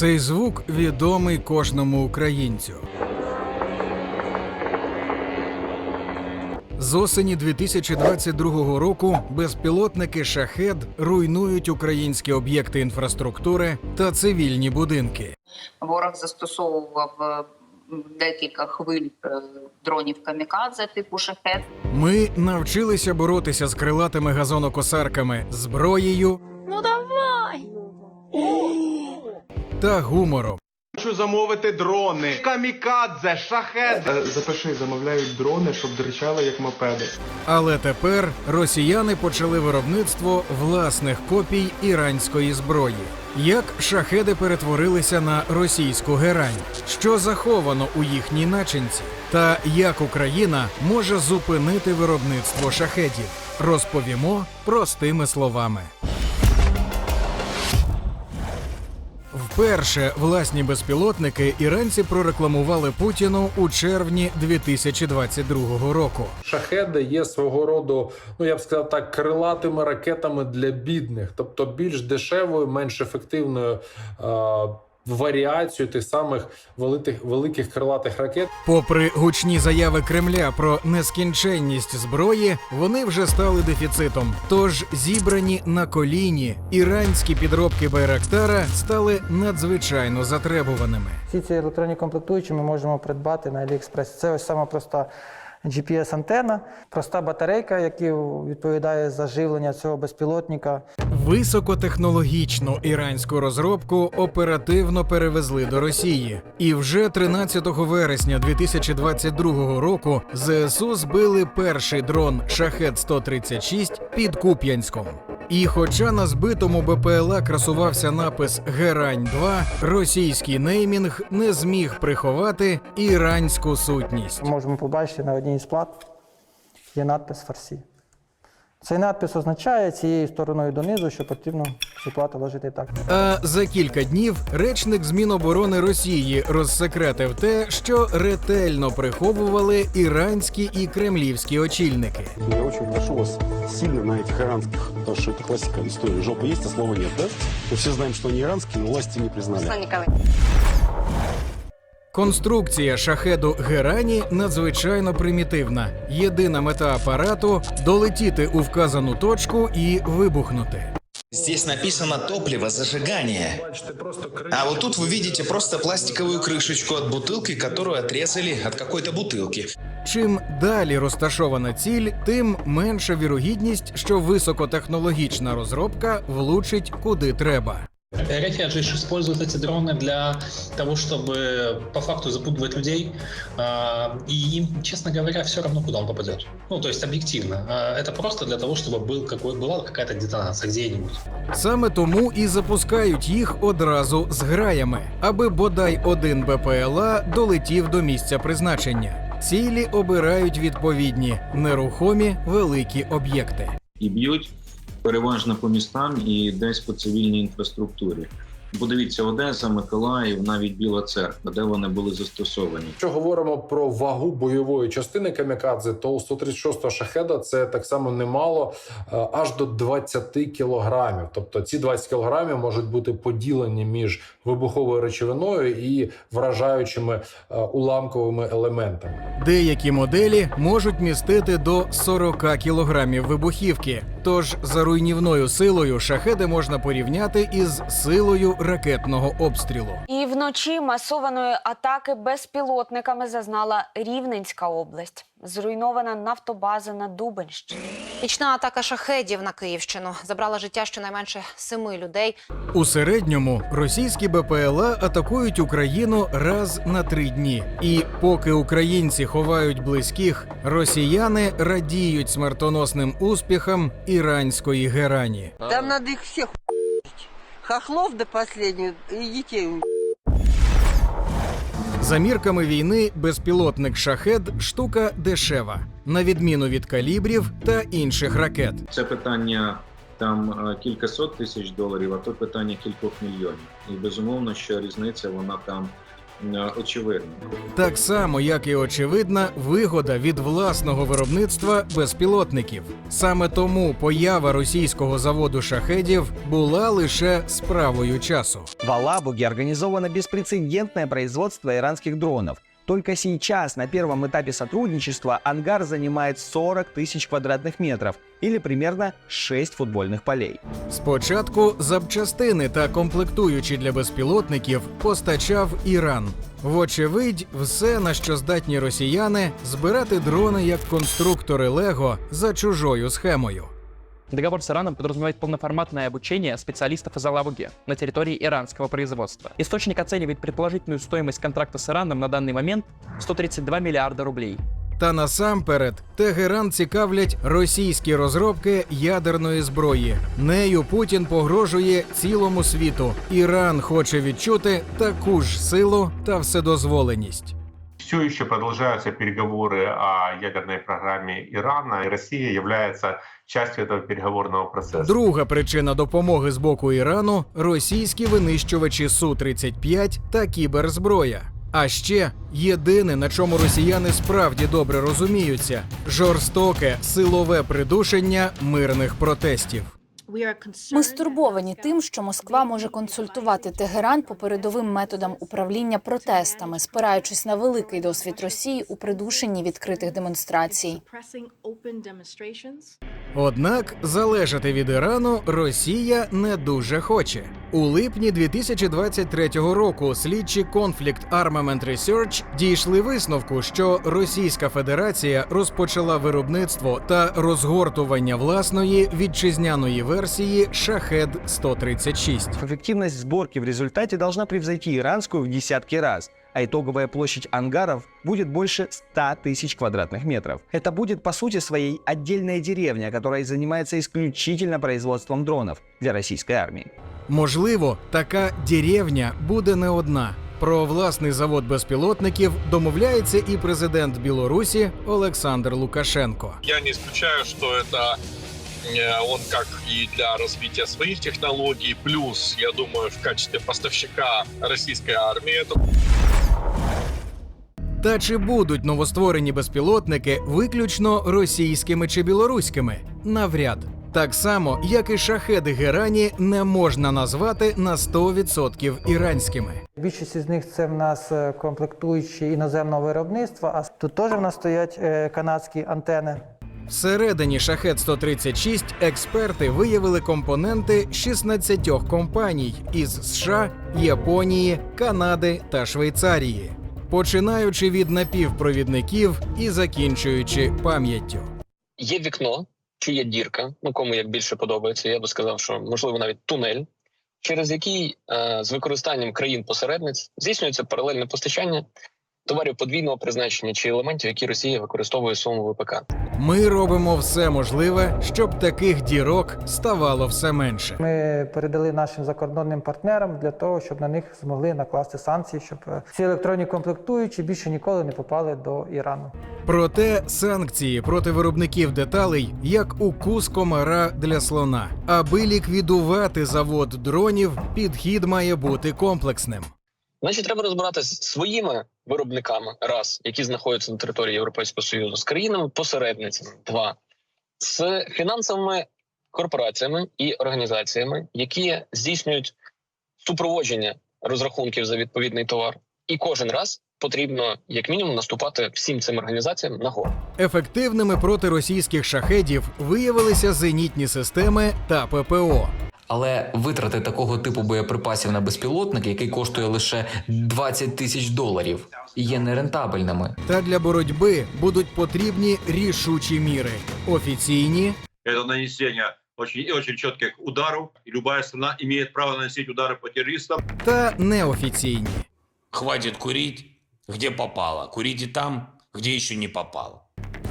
Цей звук відомий кожному українцю. З осені 2022 року безпілотники шахед руйнують українські об'єкти інфраструктури та цивільні будинки. Ворог застосовував е, декілька хвиль е, дронів камікадзе типу шахет. Ми навчилися боротися з крилатими газонокосарками зброєю Ну давай! Та гумором. Хочу замовити дрони, камікадзе, шахет. Е, Запиши, замовляють дрони, щоб дричали як мопеди. Але тепер росіяни почали виробництво власних копій іранської зброї. Як шахеди перетворилися на російську герань, що заховано у їхній начинці, та як Україна може зупинити виробництво шахедів, розповімо простими словами. Вперше власні безпілотники іранці прорекламували Путіну у червні 2022 року. Шахеди є свого роду, ну я б сказав так, крилатими ракетами для бідних, тобто більш дешевою, менш ефективною е- варіацією тих самих великих, великих крилатих ракет. Попри гучні заяви Кремля про нескінченність зброї, вони вже стали дефіцитом. Тож зібрані на коліні іранські підробки Байрактара стали надзвичайно затребуваними. Всі ці електронні комплектуючі ми можемо придбати на AliExpress. Це ось сама проста GPS-антена, проста батарейка, яка відповідає за живлення цього безпілотника. Високотехнологічну іранську розробку оперативно перевезли до Росії, і вже 13 вересня 2022 року ЗСУ збили перший дрон Шахет 136 під Куп'янськом. І хоча на збитому БПЛА красувався напис Герань 2 російський неймінг не зміг приховати іранську сутність. Можемо побачити на одній з плат є надпис Фарсі. Цей надпис означає цією стороною донизу, що потрібно цю плату ложити так. А за кілька днів речник з Міноборони Росії розсекретив те, що ретельно приховували іранські і кремлівські очільники. Я очень прошу вас сильно на этих иранских, потому что это классика истории. Жопа есть, а слова нет, да? Мы все знаем, что они иранские, но власти не признали. Конструкція шахеду Герані надзвичайно примітивна. Єдина мета апарату долетіти у вказану точку і вибухнути. Здесь написано топливо зажигания. А вот тут вы видите просто пластиковую крышечку от бутылки, которую отрезали от какой-то бутылки. Чим далі розташована ціль, тим менша вірогідність, що високотехнологічна розробка влучить куди треба. РФ же используют эти дроны для того, чтобы по факту запугивать людей, а, и им, честно говоря, все равно, куда он попадет. Ну, то есть объективно. А, Это просто для того, чтобы был какой, была какая-то детонация где-нибудь. Саме тому і запускають їх одразу з граями, аби бодай один БПЛА долетів до місця призначення. Цілі обирають відповідні нерухомі великі об'єкти. і б'ють переважно по містам і десь по цивільній інфраструктурі. Подивіться, Одеса, Миколаїв, навіть Біла Церква, де вони були застосовані. Якщо говоримо про вагу бойової частини камікадзе, то у 136-го шахеда це так само немало, е, аж до 20 кілограмів. Тобто ці 20 кілограмів можуть бути поділені між вибуховою речовиною і вражаючими е, уламковими елементами. Деякі моделі можуть містити до 40 кілограмів вибухівки. Тож за руйнівною силою шахеди можна порівняти із силою ракетного обстрілу. І вночі масованої атаки безпілотниками зазнала Рівненська область. Зруйнована нафтобаза на Дубенщині. Нічна атака шахедів на Київщину забрала життя щонайменше семи людей. У середньому російські БПЛА атакують Україну раз на три дні. І поки українці ховають близьких, росіяни радіють смертоносним успіхам іранської герані. Там надо их всех хохлов до последних и детей За мірками війни, безпілотник шахед штука дешева, на відміну від калібрів та інших ракет. Це питання там е, кількасот тисяч доларів, а то питання кількох мільйонів. І безумовно, що різниця вона там очевидна. Так само, як і очевидна вигода від власного виробництва безпілотників. Саме тому поява російського заводу шахедів була лише справою часу. В Алабуге організовано безпрецедентне производство іранських дронов. Только сейчас, на первом этапе сотрудничества, ангар занимает 40 тысяч квадратных метров или примерно 6 футбольных полей. Спочатку запчастини та комплектуючі для безпілотників постачав Іран. Вочевидь, все, на що здатні росіяни, збирати дрони як конструктори Лего за чужою схемою. Договор с Ираном подразумевает полноформатное обучение специалистов из Алабуги на территории иранского производства. Источник оценивает предположительную стоимость контракта с Ираном на данный момент 132 миллиарда рублей. Та насамперед Тегеран цікавлять російські розробки ядерної зброї. Нею Путін погрожує цілому світу. Іран хоче відчути таку ж силу та вседозволеність. Все еще продолжаются переговоры о ядерной программе Ирана, и Россия является частью этого переговорного процесса. Друга причина допомоги з боку Ірану російські винищувачі Су-35 та кіберзброя. А ще єдине, на чому росіяни справді добре розуміються жорстоке силове придушення мирних протестів. Ми стурбовані тим, що Москва може консультувати Тегеран по передовим методам управління протестами, спираючись на великий досвід Росії у придушенні відкритих демонстрацій. Однак залежати від Ірану Росія не дуже хоче. У липні 2023 року слідчі Conflict Armament Research дійшли висновку, що Російська Федерація розпочала виробництво та розгортування власної вітчизняної версії Шахед 136 Эффективность сборки в результате должна превзойти иранскую в десятки раз, а итоговая площадь ангаров будет больше 100 тысяч квадратных метров. Это будет, по сути своей, отдельная деревня, которая занимается исключительно производством дронов для российской армии. Можливо, така деревня буде не одна. Про власний завод безпілотників домовляється і президент Білорусі Олександр Лукашенко. Я не исключаю, что это э, он как и для развития своих технологий, плюс, я думаю, в качестве поставщика российской армии это Та чи будуть новостворені безпілотники виключно російськими чи білоруськими? Навряд. Так само, як і шахеди Герані не можна назвати на 100% іранськими. Більшість із них це в нас е, комплектуючі іноземного виробництва, а тут теж в нас стоять е, канадські антени. Всередині шахет 136 експерти виявили компоненти 16 компаній із США, Японії, Канади та Швейцарії, починаючи від напівпровідників і закінчуючи пам'яттю. Є вікно чи є дірка, ну кому як більше подобається. Я би сказав, що можливо навіть тунель, через який е, з використанням країн-посередниць здійснюється паралельне постачання товарів подвійного призначення чи елементів, які Росія використовує в своєму ВПК. Ми робимо все можливе, щоб таких дірок ставало все менше. Ми передали нашим закордонним партнерам для того, щоб на них змогли накласти санкції, щоб е, ці електронні комплектуючі більше ніколи не попали до Ірану. Проте санкції проти виробників деталей як укус комара для слона. Аби ліквідувати завод дронів, підхід має бути комплексним. Значить, треба розбиратися з своїми виробниками, раз, які знаходяться на території Європейського Союзу, з країнами посередницями, два, з фінансовими корпораціями і організаціями, які здійснюють супроводження розрахунків за відповідний товар, і кожен раз потрібно як мінімум наступати всім цим організаціям на гору. Ефективними проти російських шахедів виявилися зенітні системи та ППО. Але витрати такого типу боєприпасів на безпілотник, який коштує лише 20 тисяч доларів, є нерентабельними. Та для боротьби будуть потрібні рішучі міри. Офіційні Это нанесение очень и очень четких ударов. И любая страна имеет право наносить удары по террористам. та неофіційні. Хватит курить, где попало. Курите там, где еще не попало.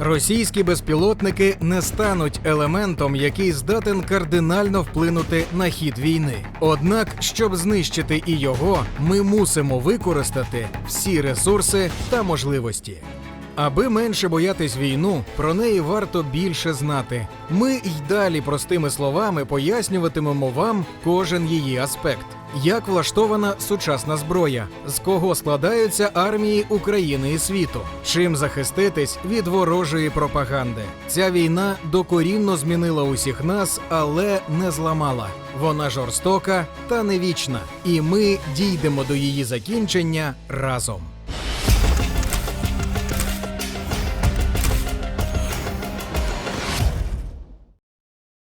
Російські безпілотники не стануть елементом, який здатен кардинально вплинути на хід війни. Однак, щоб знищити і його, ми мусимо використати всі ресурси та можливості. Аби менше боятись війну, про неї варто більше знати. Ми й далі простими словами пояснюватимемо вам кожен її аспект. Як влаштована сучасна зброя? З кого складаються армії України і світу? Чим захиститись від ворожої пропаганди? Ця війна докорінно змінила усіх нас, але не зламала. Вона жорстока та не вічна, і ми дійдемо до її закінчення разом.